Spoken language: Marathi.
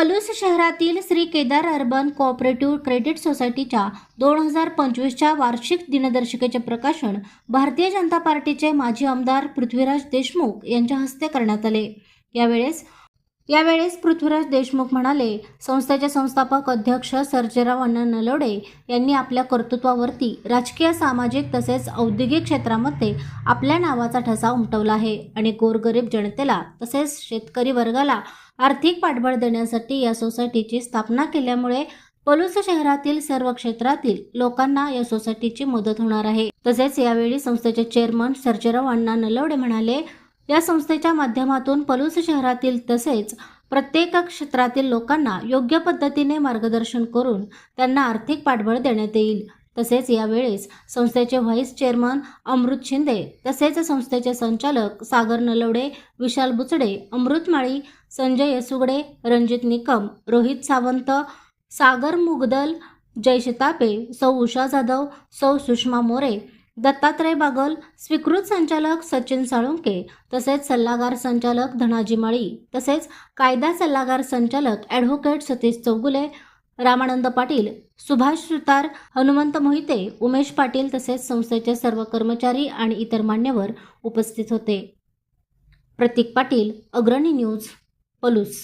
शहरातील Shri Kedar urban cooperative credit सोसायटीच्या दोन हजार पंचवीसच्या वार्षिक दिनदर्शिकेचे प्रकाशन भारतीय जनता पार्टीचे माजी आमदार पृथ्वीराज देशमुख यांच्या हस्ते करण्यात आले. यावेळेस यावेळेस पृथ्वीराज देशमुख म्हणाले संस्थेचे संस्थापक अध्यक्ष सर्जेराव अण्णा नलवडे यांनी आपल्या कर्तृत्वावरती राजकीय सामाजिक तसेच औद्योगिक क्षेत्रामध्ये आपल्या नावाचा ठसा उमटवला आहे आणि गोरगरीब जनतेला तसेच शेतकरी वर्गाला आर्थिक पाठबळ देण्यासाठी या सोसायटीची स्थापना केल्यामुळे पलूस शहरातील सर्व क्षेत्रातील लोकांना या सोसायटीची मदत होणार आहे. तसेच यावेळी संस्थेचे चेअरमन सर्जेराव अण्णा नलवडे म्हणाले या संस्थेच्या माध्यमातून पलूस शहरातील तसेच प्रत्येक क्षेत्रातील लोकांना योग्य पद्धतीने मार्गदर्शन करून त्यांना आर्थिक पाठबळ देण्यात येईल. तसेच यावेळेस संस्थेचे व्हाईस चेअरमन अमृत शिंदे तसेच संस्थेचे संचालक सागर नलवडे विशाल बुचडे अमृत माळी संजय येसुगडे रणजित निकम रोहित सावंत सागर मुगदल जयश तापे सौ उषा जाधव सौ सुषमा मोरे दत्तात्रय बागल स्वीकृत संचालक सचिन साळुंके तसेच सल्लागार संचालक धनाजी माळी तसेच कायदा सल्लागार संचालक ॲडव्होकेट सतीश चौगुले रामानंद पाटील सुभाष सुतार हनुमंत मोहिते उमेश पाटील तसेच संस्थेचे सर्व कर्मचारी आणि इतर मान्यवर उपस्थित होते. प्रतीक पाटील अग्रणी न्यूज पलूस.